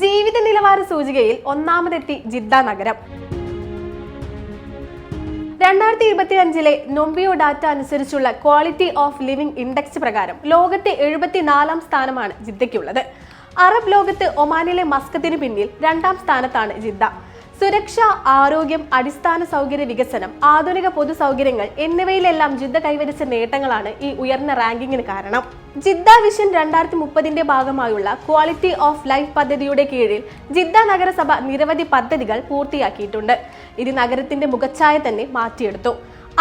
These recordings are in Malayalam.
ജീവിത നിലവാര സൂചികയിൽ ഒന്നാമതെത്തി ജിദ്ദ നഗരം. രണ്ടായിരത്തി ഇരുപത്തിയഞ്ചിലെ നൊമ്പിയോ ഡാറ്റ അനുസരിച്ചുള്ള ക്വാളിറ്റി ഓഫ് ലിവിംഗ് ഇൻഡെക്സ് പ്രകാരം ലോകത്തെ എഴുപത്തിനാലാം സ്ഥാനമാണ് ജിദ്ദയ്ക്കുള്ളത്. അറബ് ലോകത്ത് ഒമാനിലെ മസ്കത്തിന് പിന്നിൽ രണ്ടാം സ്ഥാനത്താണ് ജിദ്ദ. സുരക്ഷ ആരോഗ്യം അടിസ്ഥാന സൗകര്യ വികസനം ആധുനിക പൊതു സൗകര്യങ്ങൾ എന്നിവയിലെല്ലാം ജിദ്ദ കൈവരിച്ച നേട്ടങ്ങളാണ് ഈ ഉയർന്ന റാങ്കിങ്ങിന് കാരണം. ജിദ്ദ വിഷൻ രണ്ടായിരത്തി മുപ്പതിന്റെ ഭാഗമായുള്ള ക്വാളിറ്റി ഓഫ് ലൈഫ് പദ്ധതിയുടെ കീഴിൽ ജിദ്ദ നഗരസഭ നിരവധി പദ്ധതികൾ പൂർത്തിയാക്കിയിട്ടുണ്ട്. ഇത് നഗരത്തിന്റെ മുഖച്ഛായ തന്നെ മാറ്റിയെടുത്തു.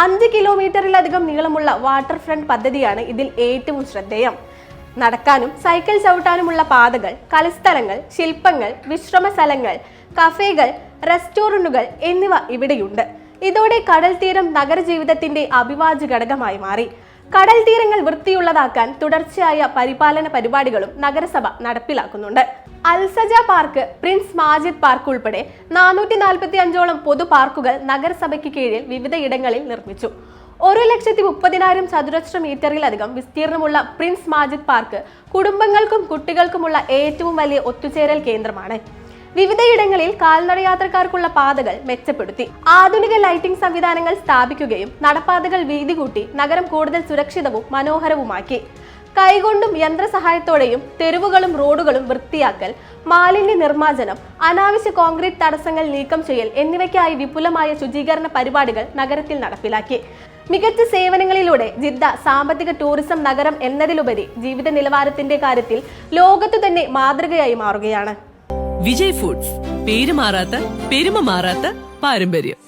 അഞ്ച് കിലോമീറ്ററിലധികം നീളമുള്ള വാട്ടർ ഫ്രണ്ട് പദ്ധതിയാണ് ഇതിൽ ഏറ്റവും ശ്രദ്ധേയം. നടക്കാനും സൈക്കിൾ ചവിട്ടാനുമുള്ള പാതകൾ കളിസ്ഥലങ്ങൾ ശില്പങ്ങൾ വിശ്രമ സ്ഥലങ്ങൾ കഫേകൾ റെസ്റ്റോറന്റുകൾ എന്നിവ ഇവിടെയുണ്ട്. ഇതോടെ കടൽ തീരം നഗരജീവിതത്തിന്റെ അഭിവാജ്യ ഘടകമായി മാറി. കടൽ തീരങ്ങൾ വൃത്തിയുള്ളതാക്കാൻ തുടർച്ചയായ പരിപാലന പരിപാടികളും നഗരസഭ നടപ്പിലാക്കുന്നുണ്ട്. Al Saja park prince Majid park ഉൾപ്പെടെ നാനൂറ്റി നാൽപ്പത്തി അഞ്ചോളം പൊതു പാർക്കുകൾ നഗരസഭയ്ക്ക് കീഴിൽ വിവിധയിടങ്ങളിൽ നിർമ്മിച്ചു. ഒരു ലക്ഷത്തി മുപ്പതിനായിരം ചതുരശ്ര മീറ്ററിലധികം വിസ്തീർണമുള്ള പ്രിൻസ് മാജിദ് പാർക്ക് കുടുംബങ്ങൾക്കും കുട്ടികൾക്കുമുള്ള ഏറ്റവും വലിയ ഒത്തുചേരൽ കേന്ദ്രമാണ്. വിവിധയിടങ്ങളിൽ കാൽനടയാത്രക്കാർക്കുള്ള പാതകൾ മെച്ചപ്പെടുത്തി. ആധുനിക ലൈറ്റിംഗ് സംവിധാനങ്ങൾ സ്ഥാപിക്കുകയും നടപ്പാതകൾ വീതി കൂട്ടി നഗരം കൂടുതൽ സുരക്ഷിതവും മനോഹരവുമാക്കി. കൈകൊണ്ടും യന്ത്രസഹായത്തോടെയും തെരുവുകളും റോഡുകളും വൃത്തിയാക്കൽ മാലിന്യ നിർമ്മാർജനം അനാവശ്യ കോൺക്രീറ്റ് തടസ്സങ്ങൾ നീക്കം ചെയ്യൽ എന്നിവയ്ക്കായി വിപുലമായ ശുചീകരണ പരിപാടികൾ നഗരത്തിൽ നടപ്പിലാക്കി. മികച്ച സേവനങ്ങളിലൂടെ ജിദ്ദ സാമ്പത്തിക ടൂറിസം നഗരം എന്നതിലുപരി ജീവിത നിലവാരത്തിന്റെ കാര്യത്തിൽ ലോകത്തു തന്നെ മാതൃകയായി മാറുകയാണ്. വിജയ് ഫുഡ്സ് പേര് മാറാത്ത പെരുമ മാറാത്ത പാരമ്പര്യം.